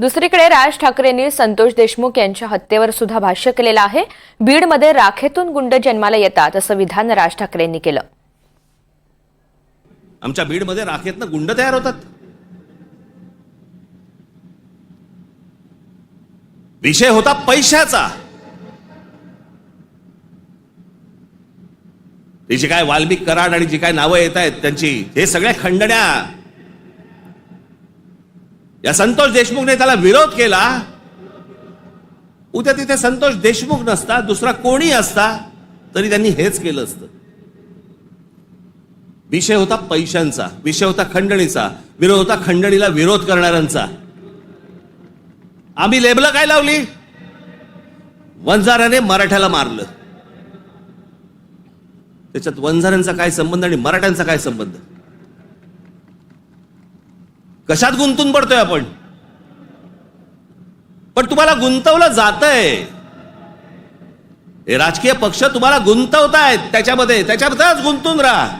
दुसरीकडे राज ठाकरेंनी संतोष देशमुख यांच्या हत्येवर सुद्धा भाष्य केलेलं आहे. बीडमध्ये राखेतून गुंड जन्माला येतात असं विधान राज ठाकरेंनी केलं. आमच्या बीडमध्ये राखेतनं गुंड तयार होतात. विषय होता पैशाचा. तिची जी काय वाल्मिक कराड आणि जी काय नावं येत आहेत त्यांची हे सगळ्या खंडण्या या संतोष देशमुखने त्याला विरोध केला. उद्या तिथे संतोष देशमुख नसता दुसरा कोणी असता तरी त्यांनी हेच केलं असतं. विषय होता पैशांचा विषय होता खंडणीचा विरोध होता खंडणीला विरोध करणाऱ्यांचा. आम्ही लेबलं काय लावली? वंजाराने मराठ्याला मारलं. त्याच्यात वंजारांचा काय संबंध आणि मराठ्यांचा काय संबंध? कशात गुंतून पडतोय आपण? पण तुम्हाला गुंतवलं जातंय. हे राजकीय पक्ष तुम्हाला गुंतवतायत त्याच्यामध्ये. त्याच्यामध्येच गुंतून राहा.